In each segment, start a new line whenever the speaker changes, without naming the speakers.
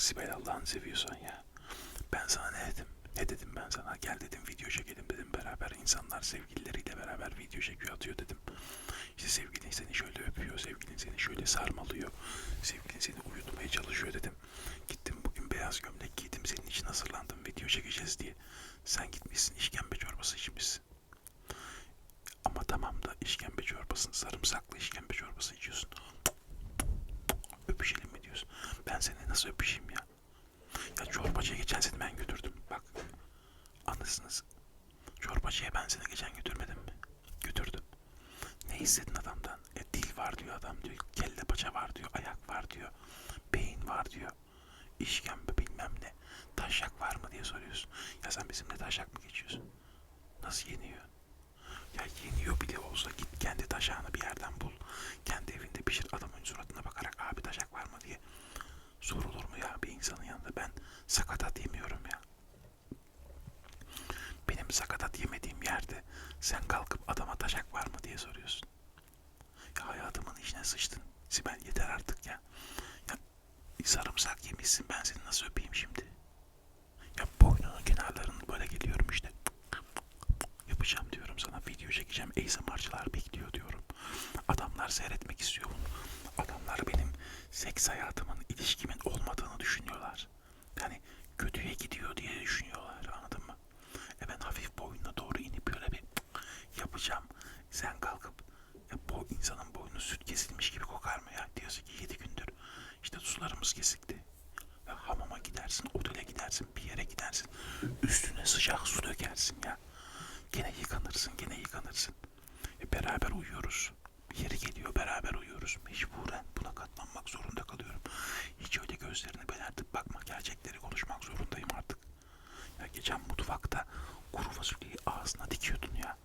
Sibel Allah'ını seviyorsan ya. Ben sana ne dedim? Ne dedim ben sana? Gel dedim video çekelim dedim beraber. insanlar sevgilileriyle beraber video çekiyor atıyor dedim. İşte sevgilin seni şöyle öpüyor, sevgilin seni şöyle sarmalıyor, sevgilin seni uyutmaya çalışıyor dedim. Gittim bugün beyaz gömlek giydim senin için hazırlandım video çekeceğiz diye. Sen gitmişsin işkembe çorbası içmişsin. Ama tamam da işkembe çorbasını, sarımsaklı işkembe çorbası içiyorsun. Öpüşelim mi diyorsun? Ben seni nasıl öpüşeyim ya? Ya çorbacıya geçen seni ben götürdüm. Bak anlasınız. Çorbacıya ben seni geçen götürmedim mi? Götürdüm. Ne hissettin adamdan? E, dil var diyor adam diyor. Kelle paça var diyor. Ayak var diyor. Beyin var diyor. İşkembe bilmem ne. Taşak var mı diye soruyorsun. Ya sen bizimle taşak mı geçiyorsun? Nasıl yeniyor? Ya yeniyor bile olsa git kendi taşağını bir yerden bul. Kendi evinde pişir adamın suratına bakarak abi taşak var mı diye. Sorulur mu ya bir insanın yanında ben sakatat yemiyorum ya. Benim sakatat yemediğim yerde sen kalkıp adama taşak var mı diye soruyorsun. Ya içine sıçtın. Sibel yeter artık ya. Ya sarımsak yemişsin ben seni nasıl öpeyim şimdi? Ya boynunun kenarlarını böyle geliyorum işte. Yapacağım diyorum sana video çekeceğim. ASMR'cılar bekliyor diyorum. Adamlar seyretmek istiyor bunu. Adamlar benim seks hayatımın, ilişkimin olmadığını düşünüyorlar. Yani kötüye gidiyor diye düşünüyorlar anladın mı? E ben hafif boynuna doğru inip böyle bir yapacağım. Sen kalkıp boynu süt kesilmiş gibi kokar mı ya? Diyorsun ki yedi gündür işte sularımız kesikti. Ve hamama gidersin, otele gidersin, bir yere gidersin. Üstüne sıcak su dökersin ya. Gene yıkanırsın, gene yıkanırsın. E beraber uyuyoruz. Yeri geliyor beraber uyuyoruz. Mecburen buna katlanmak zorunda kalıyorum. Hiç öyle gözlerini belertip bakma. Gerçekleri konuşmak zorundayım artık. Ya geçen mutfakta kuru fasulyeyi ağzına dikiyordun ya.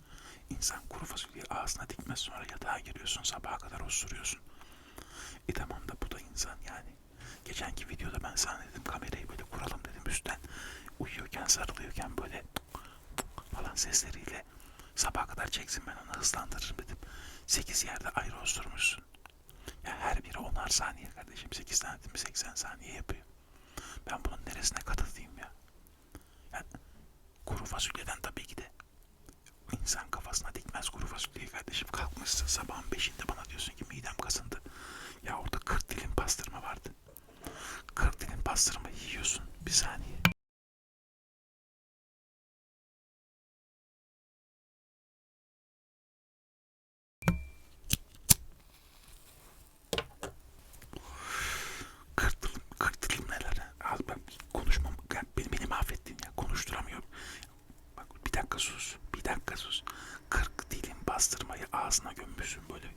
İnsan kuru fasulyeyi ağzına dikmez sonra yatağa giriyorsun sabaha kadar osuruyorsun. E tamam da bu da insan yani. Geçenki videoda ben sana dedim kamerayı böyle kuralım dedim üstten. Uyuyorken sarılıyorken böyle falan sesleriyle sabaha onu hızlandırırım dedim. 8 yerde ayrı osurmuşsun. Ya her biri 10'ar saniye kardeşim. 8 tane mi 80 saniye yapıyor. Ben bunun neresine katılayım ya? ya kuru fasulyeden tabii ki de. İnsan kafasına dikmez kuru fasulyeyi kardeşim. Kalkmışsın sabahın beşinde bana diyorsun ki midem kasındı. Ya orada 40 dilim pastırma vardı. 40 dilim pastırma yiyorsun. Bir saniye. Kırk dilim, kırk dilim neler? Al bak konuşmam. Ya beni, beni mahvettin ya. Konuşturamıyorum. Bak bir dakika sus. Bir dakika sus. 40 dilim bastırmayı ağzına gömmüşsün böyle.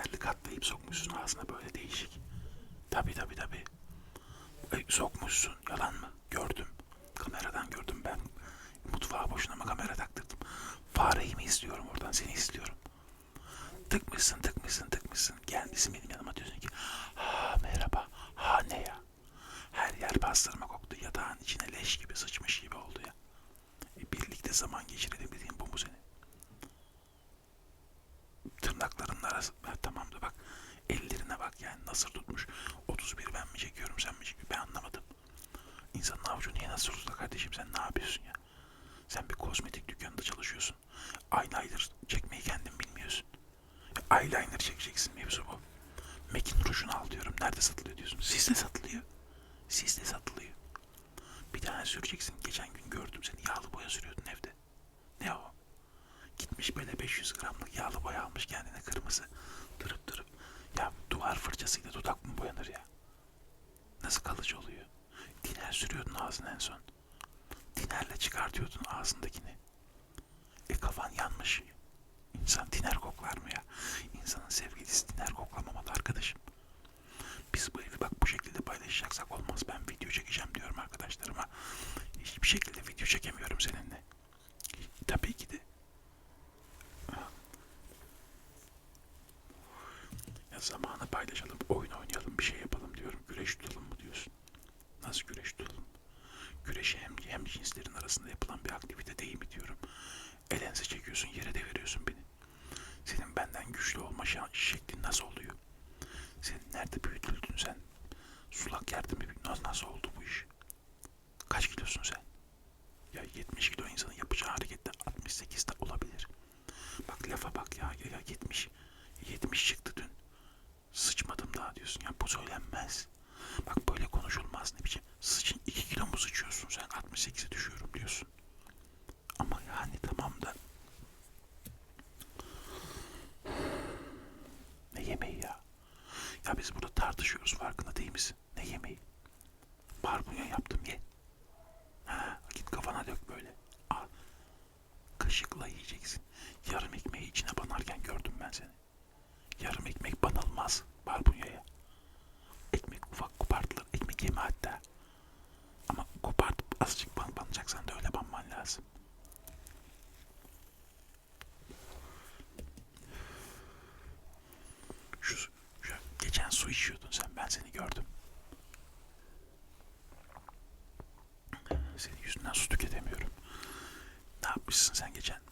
Sekizerli katlayıp sokmuşsun ağzına böyle değişik. Tabi tabi tabi. E, sokmuşsun. Yalan mı? Gördüm. Kameradan gördüm ben. Mutfağa boşuna mı kamera taktırdım? Fareyi mi izliyorum oradan? Seni izliyorum. Tıkmışsın tıkmışsın tıkmışsın. Gelmişsin benim yanıma diyorsun ki ha merhaba. Ha ne ya? Her yer bastırma koktu. Yatağın içine leş gibi sıçmış gibi oldu ya. E, birlikte zaman geçirelim dediğim bu mu senin? Tırnaklarının arası. Ha, tamam da bak. Ellerine nasıl tutmuş. 31 ben mi çekiyorum sen mi çekiyorsun? Ben anlamadım. İnsanın avucu niye nasıl tutar kardeşim sen ne yapıyorsun ya? Sen bir kozmetik dükkanında çalışıyorsun. Eyeliner çekmeyi kendin bilmiyorsun. Eyeliner çekeceksin mevzu bu. Mekin rujunu al diyorum. Nerede satılıyor diyorsun. Sizde satılıyor. Sizde satılıyor. Bir tane süreceksin. Geçen gün gördüm seni yağlı boya sürüyordun evde. Ne o? Gitmiş böyle 500 gramlık yağlı boya almış kendine kırmızı. Ya duvar fırçasıyla dudak mı boyanır ya? Nasıl kalıcı oluyor? Diner sürüyordun ağzına en son. Dinerle çıkartıyordun ağzındakini. E kafan yanmış. İnsan diner koklar mı ya? İnsanın sevgilisi diner koklamamalı arkadaşım. Biz bu evi bak bu şekilde paylaşacaksak olmaz. Ben video çekeceğim diyorum arkadaşlarıma. Hiçbir şekilde video çekemiyorum seninle. Tabii ki de. Ya zamanı paylaşalım, oyun oynayalım, bir şey yapalım diyorum. Güreş tutalım mı diyorsun? Nasıl güreş tutalım? Güreşi hem, hem arasında yapılan bir aktivite değil mi diyorum. Elense çekiyorsun, yere yapmışsın sen geçen.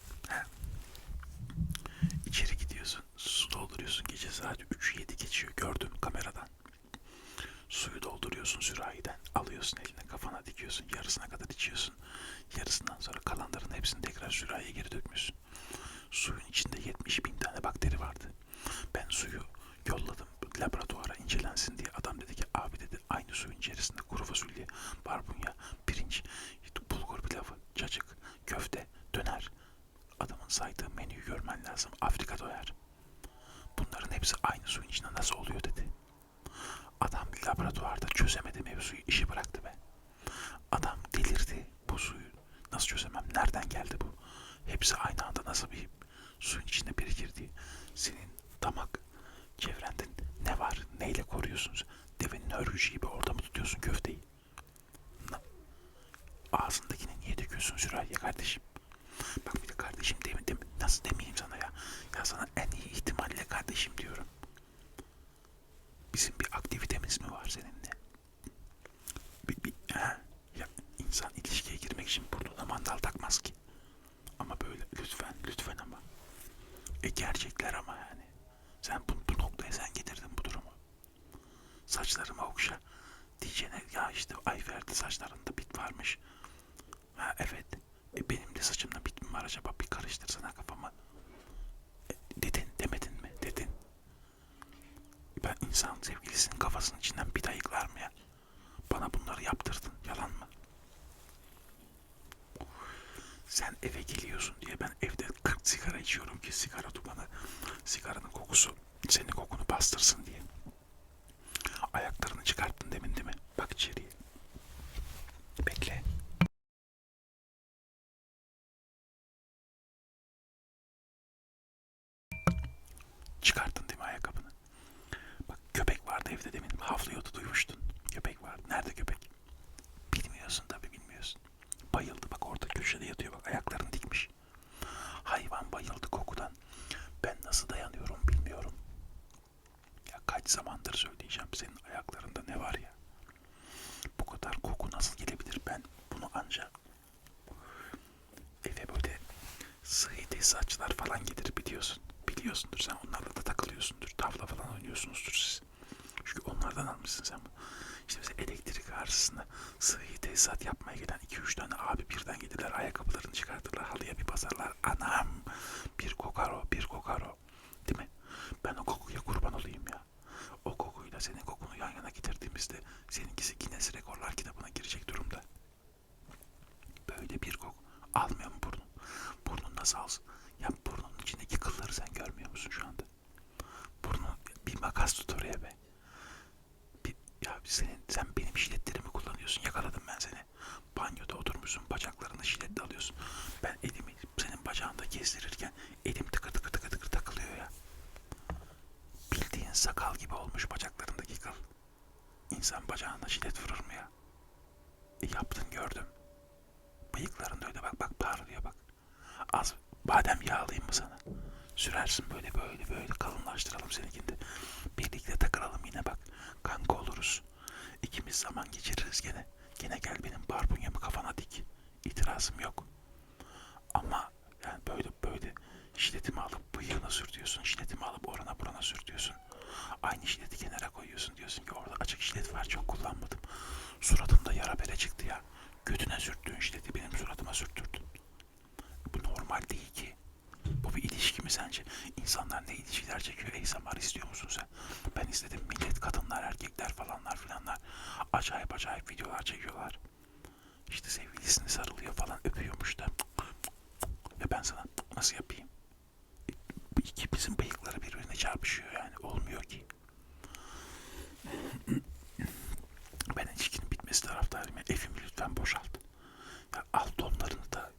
tesisat yapmaya gelen 2-3 tane abi birden gelirler ayakkabılarını çıkartırlar halıya bir basarlar. Anam bir kokaro bir kokaro değil mi? Ben o kokuya kurban olayım ya. O kokuyla senin kokunu yan yana getirdiğimizde seninkisi Guinness Rekorlar kitabına girecek durumda. Böyle bir kok. Almıyor mu burnun? Burnun nasıl alsın? Ya burnunun içindeki kılları sen görmüyor musun şu anda? gelsin böyle böyle böyle kalınlaştıralım seninkini de. Birlikte takılalım yine bak. Kanka oluruz. İkimiz zaman geçiririz gene. Gene gel benim barbunyamı kafana dik. İtirazım yok. Ama yani böyle böyle şiddetimi alıp bıyığına sürtüyorsun. Şiddetimi alıp orana burana sürtüyorsun. Aynı şiddeti kenara koyuyorsun. Diyorsun ki orada açık şiddet var çok kullanmadım. Suratımda yara bere çıktı ya. Götüne sürttüğün şiddeti benim suratıma sürttürdün. Bu normal değil ki. İlişki mi sence? İnsanlar ne ilişkiler çekiyor? ASMR istiyor musun sen? Ben izledim millet, kadınlar, erkekler falanlar filanlar. Acayip acayip videolar çekiyorlar. İşte sevgilisini sarılıyor falan öpüyormuş da. Ve ben sana nasıl yapayım? E, Bu ikimizin bıyıkları birbirine çarpışıyor yani. Olmuyor ki. Ben ilişkinin bitmesi taraftarıyım. Ya. Evimi lütfen boşalt. Ya al donlarını da.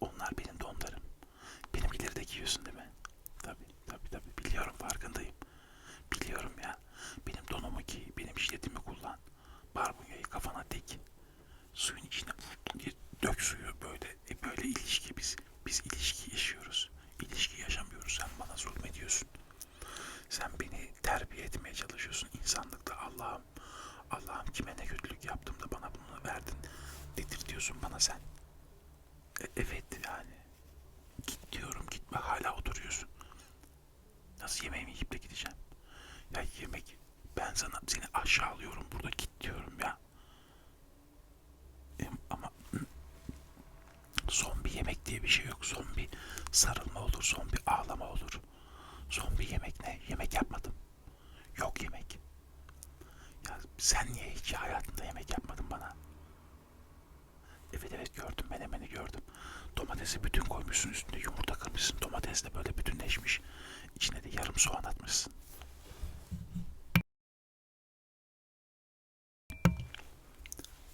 Onlar benim donlarım. Benimkileri de giyiyorsun değil mi? Tabii tabii tabii. Biliyorum farkındayım. Biliyorum ya. Benim donumu giy. Benim jiletimi kullan. Barbunyayı kafana dik. Suyun içine dök suyu böyle. E böyle ilişki biz. Biz ilişki yaşıyoruz. İlişki yaşamıyoruz. Sen bana zulmediyorsun. Sen beni terbiye etmeye çalışıyorsun insanlıkta. Allah'ım, Allah'ım kime ne kötülük yaptım da bana bunu verdin dedirtiyorsun bana sen. E, evet yani. Git diyorum gitme hala oturuyorsun. Nasıl yemeğimi yiyip de gideceğim? Ya yemek ben sana seni aşağılıyorum burada git diyorum ya. E, ama son bir yemek diye bir şey yok. Son bir sarılma olur, son bir ağlama olur. Son bir yemek ne? Yemek yapmadım. Yok yemek. Ya sen niye hiç hayatında yemek yapmadın bana? Evet evet gördüm menemeni gördüm. Domatesi bütün koymuşsun üstünde yumurta kırmışsın. Domates de böyle bütünleşmiş. İçine de yarım soğan atmışsın.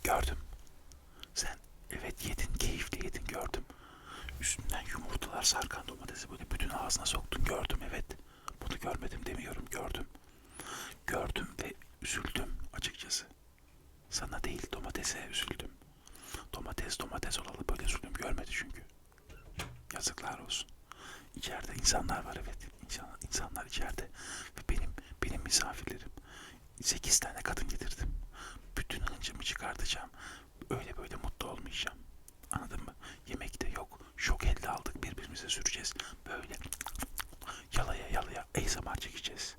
Gördüm. Sen evet yedin, keyifli yedin gördüm. Üstünden yumurtalar sarkan domatesi böyle bütün ağzına soktun içimize süreceğiz. Böyle yalaya yalaya ASMR çekeceğiz.